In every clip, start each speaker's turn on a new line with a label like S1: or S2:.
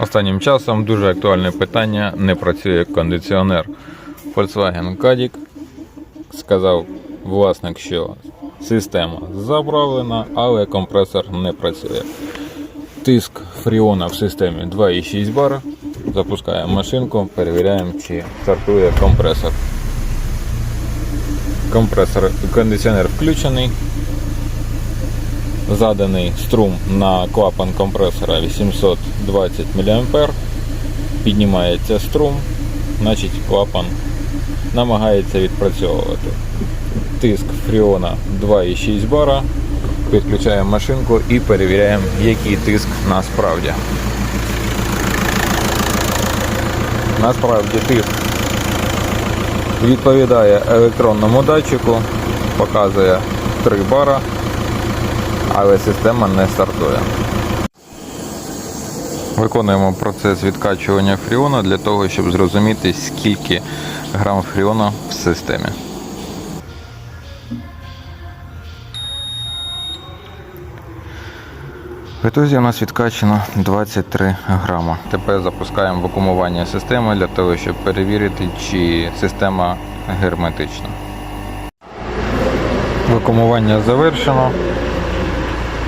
S1: Останнім часом дуже актуальне питання: не працює кондиціонер. Volkswagen Caddy сказав власник, що система заправлена, але компресор не працює. Тиск фріона в системі 2,6 бар. Запускаємо машинку, перевіряємо, чи стартує компресор. Компресор, кондиціонер включений. Заданий струм на клапан компресора 820 мА. Піднімається струм, значить клапан намагається відпрацьовувати. Тиск фріона 2,6 бара. Підключаємо машинку і перевіряємо, який тиск насправді. Насправді тиск відповідає електронному датчику, показує 3 бара, але система не стартує. Виконуємо процес відкачування фріону для того, щоб зрозуміти, скільки грам фріону в системі. В у нас відкачано 23 грама. Тепер запускаємо вакуумування системи для того, щоб перевірити, чи система герметична. Вакуумування завершено.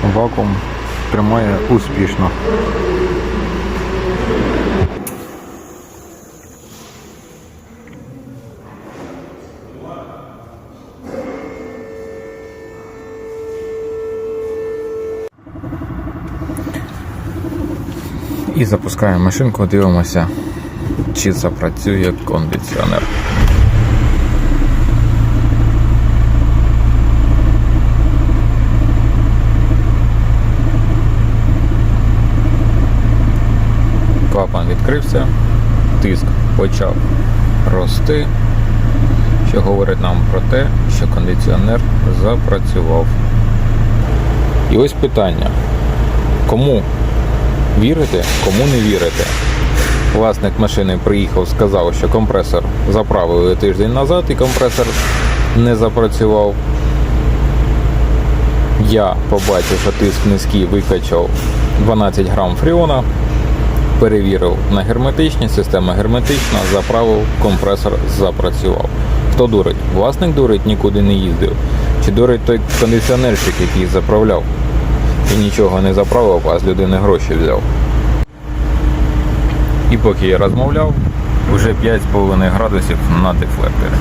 S1: Вакуум тримає успішно. І запускаємо машинку, дивимося, чи запрацює кондиціонер. Клапан відкрився, тиск почав рости, що говорить нам про те, що кондиціонер запрацював. І ось питання: кому вірити, кому не вірити? Власник машини приїхав, сказав, що компресор заправили тиждень назад і компресор не запрацював. Я побачив, що тиск низький викачав 12 грам фріона, перевірив на герметичність, система герметична, заправив, компресор запрацював. Хто дурить? Власник дурить, нікуди не їздив. Чи дурить той кондиціонерщик, який заправляв і нічого не заправив, а з людини гроші взяв. І поки я розмовляв, вже 5,5 градусів на дефлекторі.